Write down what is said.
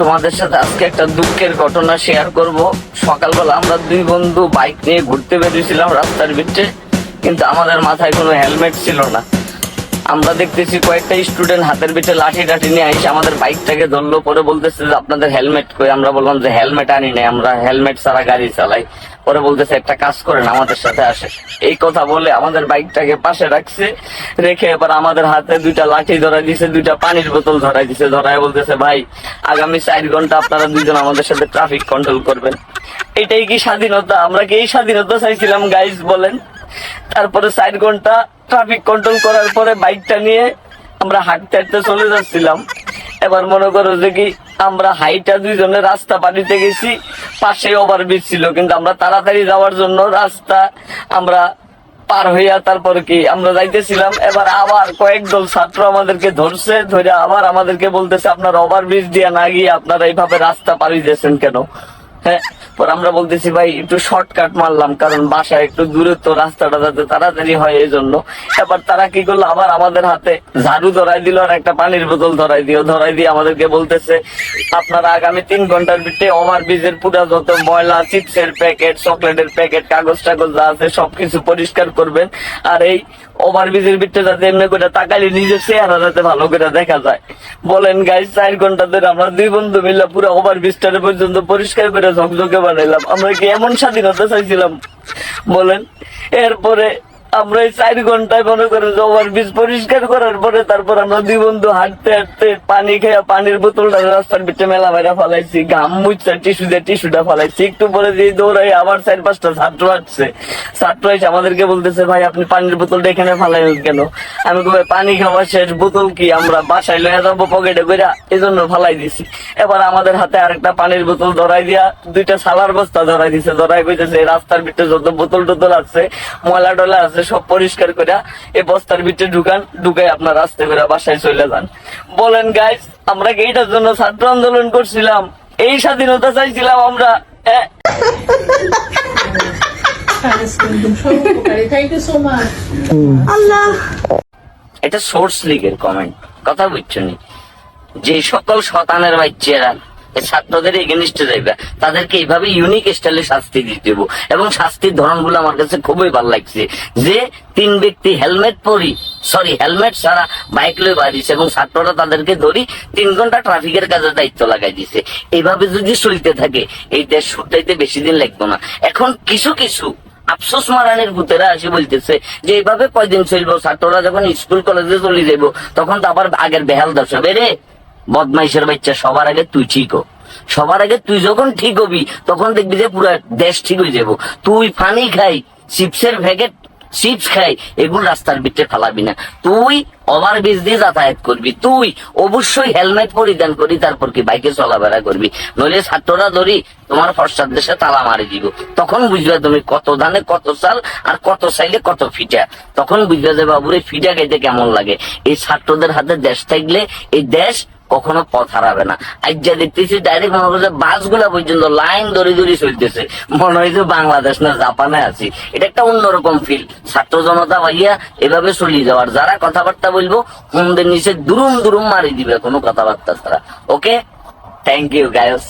তোমাদের সাথে আজকে একটা দুঃখের ঘটনা শেয়ার করব। সকালবেলা আমরা দুই বন্ধু বাইক নিয়ে ঘুরতে বেরিয়েছিলাম রাস্তার ভিতরে, কিন্তু আমাদের মাথায় কোনো হেলমেট ছিল না। আমরা দেখতেছি কয়েকটা স্টুডেন্ট হাতের ভিতরে লাঠি টাঠি নিয়ে এসে আমাদের বাইকটাকে ধরলো, পরে বলতেছে যে আপনাদের হেলমেট কই? আমরা বললাম যে হেলমেট আনি নাই, আমরা হেলমেট ছাড়া গাড়ি চালাই। পরে বলতেছে, একটা কাজ করেন, আমাদের সাথে আসে এই কথা বলে আমাদের বাইকটাকে পাশে রাখছে, রেখে এবার আমাদের হাতে দুইটা লাঠি ধরাই দিছে, দুইটা পানির বোতল ধরাই দিছে ধরাই বলতেছে, ভাই, আগামী চার ঘণ্টা আপনারা দুইজন আমাদের সাথে ট্রাফিক কন্ট্রোল করবেন। এটাই কি স্বাধীনতা? আমরা কি এই স্বাধীনতা চাইছিলাম গাইজ বলেন? তারপরে চার ঘণ্টা ট্রাফিক কন্ট্রোল করার পরে বাইকটা নিয়ে আমরা হাঁটতে হাঁটতে চলে যাচ্ছিলাম। এবার মনে করো যে কি, আমরা হাইটা দুইজনে রাস্তা পানিতে গেছি পাশে ওভারব্রিজ ছিল, কিন্তু আমরা তাড়াতাড়ি যাওয়ার জন্য রাস্তা আমরা পার হইয়া তারপর কি, আমরা যাইতেছিলাম। এবার আবার কয়েক দল ছাত্র আমাদেরকে ধরছে ধরে আবার আমাদেরকে বলতেছে, আপনারা ওভারব্রিজ দিয়ে না গিয়ে আপনারা এইভাবে রাস্তা পাড়ি দিয়েছেন কেন? হ্যাঁ পর আমরা বলতেছি, ভাই, একটু শর্টকাট মারলাম, কারণ বাসায় একটু দূরে তো রাস্তাটা যাতে তাড়াতাড়ি হয় এই জন্য এবার তারা কি করল? আবার আমাদের হাতে ঝাড়ু ধরাই দিল আর একটা পানির বোতল ধরাই দিও ধরাই দিয়ে আমাদেরকে বলতেছে, আপনারা আগামী তিন ঘণ্টার ভিতরে ওভার ব্রিজের পুরা যত ময়লা, চিপসের প্যাকেট, চকলেটের প্যাকেট, কাগজ টাগজ যা আছে সবকিছু পরিষ্কার করবেন। আর এই ওভার ব্রিজের ভিতরে যাতে এমনি করে তাকাইলে নিজের চেহারা যাতে ভালো করে দেখা যায়। বলেন গাইজ চার ঘণ্টা ধরে আমরা দুই বন্ধু মিলে পুরো ওভার ব্রিজটারে পর্যন্ত পরিষ্কার করে ঝকঝকে বানাইলাম। আমরা কি এমন স্বাধীনতা চাইছিলাম? বলেন। এরপরে আমরা এই চার ঘন্টায় মনে করে যে ওভার ব্রিজ পরিষ্কার করার পরে তারপর আমরা দুই বন্ধু হাঁটতে হাঁটতে পানি খেয়ে পানির বোতলটা রাস্তার ভিতরে মেলা মেলা ফালাইছি, ঘাম মুচ্ছা টিস্যু দিয়ে টিস্যুটা ফালাইছি। একটু পরে দিয়ে দৌড়াই আবার চার পাঁচটা ছাত্র আসছে। ছাত্র এসে আমাদেরকে বলতেছে, ভাই, আপনি পানির বোতলটা এখানে ফালাই কেন? আমি কই পানি খাওয়া শেষ, বোতল কি? আমরা বাসায় লয়ে যাব পকেটে করে এই জন্য ফালাই দিছি। এবার আমাদের হাতে আরেকটা পানির বোতল ধরাই দিয়া দুইটা সালার বস্তা ধরাই দিছে। ধরাই কইতেছে রাস্তার ভিতরে যত বোতল টোতল আছে ময়লা টলা আছে সব পরিষ্কার করে এই বস্তার ভিতরে ঢুকান ঢুকাই আপনার রাস্তা করে বাসায় চলে যান। বলেন গাইস আমরা কি এইটার জন্য ছাত্র আন্দোলন করছিলাম? এই স্বাধীনতা চাইছিলাম আমরা. এটা সোর্স লিগের কমেন্ট কথা বুঝছ যে সকল শতানের বাচ্চারা ছাত্রদের এগেনিস্টে যাইবে। তাদেরকে এইভাবে ইউনিক স্টাইলে শাস্তি দিতে দেবো এবং শাস্তির ধরনগুলো আমার কাছে খুবই ভালো লাগছে। যে তিন ব্যক্তি হেলমেট পরি সরি হেলমেট ছাড়া বাইক লয়ে বাড়িছে এবং ছাত্ররা তাদেরকে ধরি তিন ঘণ্টা ট্রাফিকের কাজে দায়িত্ব লাগাই দিছে। এইভাবে যদি চলতে থাকে, এই দেশ ছুটাইতে বেশি দিন লাগতো না। এখন কিছু কিছু আফসোস মারানের ভূতেরা আসে বলতেছে যে, এইভাবে কয়দিন চলবো? ছাত্ররা যখন স্কুল কলেজে চলে যাব তখন তো আবার আগের বেহাল দশ। রে বদমাইশের বাচ্চা, সবার আগে তুই ঠিক সবার আগে তুই যখন ঠিক হবি, তখন দেখবি যে পুরো দেশ ঠিক হয়ে যাব। তুই পানি খাই, চিপসের প্যাকেট চিপস খাই, এগুলো রাস্তার ভিতরে ফালাবি না। তুই ওভার ব্রিজ দিয়ে যাতায়াত করবি। তুই অবশ্যই হেলমেট পরিধান করি, তারপর কি বাইকে চলাফেরা করবি। নইলে ছাত্ররা ধরি তোমার ফর্সার দেশে তালা মারি দিব। তখন বুঝবে তুমি কত ধানে কত চাল আর কত চাইলে কত ফিটা। তখন বুঝবে যে বাবুরে ফিটা খাইতে কেমন লাগে। এই ছাত্রদের হাতে দেশ থাকলে এই দেশ কখনো পথ হারাবে না। আজ যা দেখতেছি ডাইরেক্ট মনে করছে বাসগুলা পর্যন্ত লাইন ধরে ধরে চলতেছে। মনে হয় যে বাংলাদেশ না, জাপানে আছি। এটা একটা অন্যরকম ফিল ছাত্র জনতা ভাইয়া, এভাবে চলিয়ে যাওয়ার যারা কথাবার্তা বলব, হুমদের নিচে দুরুম দুরুম মারি দিবে কোনো কথাবার্তা তারা ওকে থ্যাংক ইউ গায়স